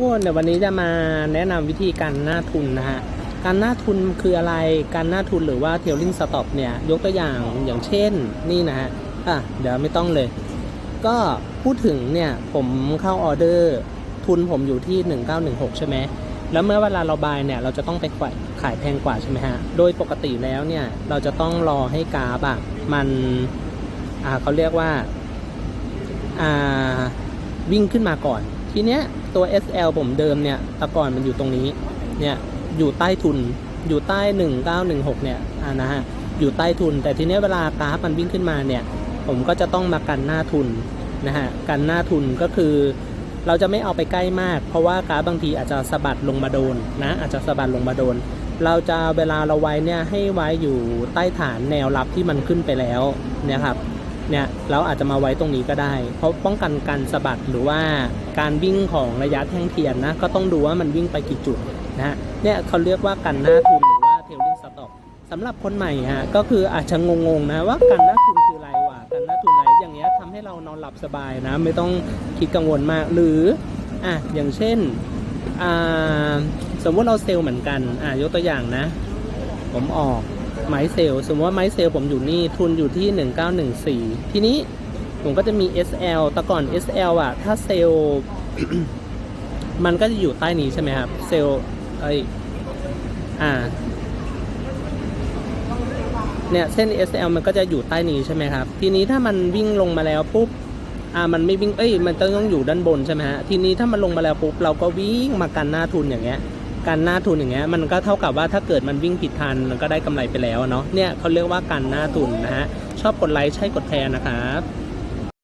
คนเดี๋ยววันนี้จะมาแนะนำวิธีการหน้าทุนนะฮะ การหน้าทุนคืออะไร การหน้าทุนหรือว่าเทลลิงสต็อปเนี่ยยกตัวอย่างอย่างเช่นนี่นะฮะ อะเดี๋ยวไม่ต้องเลย ก็พูดถึงเนี่ยผมเข้าออเดอร์ทุนผมอยู่ที่ 1916 ใช่ไหม แล้วเมื่อเวลาเราบายเนี่ยเราจะต้องไปขายขายแพงกว่าใช่ไหมฮะ โดยปกติแล้วเนี่ยเราจะต้องรอให้กราฟอะมัน อ่าเขาเรียกว่า อ่าวิ่งขึ้นมาก่อน ทีเนี้ย ตัว SL ผมเดิมเนี่ยแตะก่อนมันอยู่ตรงนี้ เนี่ย อยู่ใต้ทุน อยู่ใต้ 1916 เนี่ยอ่านะฮะ อยู่ใต้ทุน แต่ทีเนี้ยเวลากราฟมันวิ่งขึ้นมาเนี่ย ผมก็จะต้องมากันหน้าทุนนะฮะ กันหน้าทุนก็คือเราจะไม่เอาไปใกล้มาก เพราะว่ากราฟบางทีอาจจะสะบัดลงมาโดนนะ อาจจะสะบัดลงมาโดน เราจะเวลาเราไว้เนี่ยให้ไว้อยู่ใต้ฐานแนวรับที่มันขึ้นไปแล้วเนี่ยครับ เนี่ยเราอาจจะมาไว้ตรงนี้ก็ได้ เพราะป้องกันการสะบัดหรือว่าการวิ่งของระยะแท่งเทียนนะก็ต้องดูว่ามันวิ่งไปกี่จุดนะฮะเนี่ยเขาเรียกว่ากันหน้าทุนหรือว่าเทลลิงสต็อปสำหรับคนใหม่ฮะก็คืออาจจะงงๆนะว่ากันหน้าทุนคืออะไรวะกันหน้าทุนอะไรอย่างเงี้ยทำให้เรานอนหลับสบายนะ ไม่ต้องคิดกังวลมากหรืออะอย่างเช่นอ่าสมมติเราเซลล์เหมือนกันอะยกตัวอย่างนะ ผมออก ไม้เซลล์สมมติว่าไม้เซลล์ผมอยู่นี่ทุนอยู่ที่ 1914 ทีนี้ผมก็จะมี SL แต่ก่อน SL อะ ถ้าเซลล์มันก็จะอยู่ใต้นี้ใช่ไหมครับ เซลล์เอ้ยอ่าเนี่ยเส้น SL มันก็จะอยู่ใต้นี้ใช่ไหมครับ ทีนี้ถ้ามันวิ่งลงมาแล้วปุ๊บอ่ามันไม่วิ่งเอ้ยมันต้องอยู่ด้านบนใช่ไหมฮะทีนี้ถ้ามันลงมาแล้วปุ๊บเราก็วิ่งมากันหน้าทุนอย่างเงี้ย การหน้าทุนอย่างเงี้ยมันก็เท่ากับว่าถ้าเกิดมันวิ่งผิดทันมันก็ได้กำไรไปแล้วเนาะเนี่ยเขาเรียกว่าการหน้าทุนนะฮะชอบกดไลค์ใช่กดแชร์นะครับ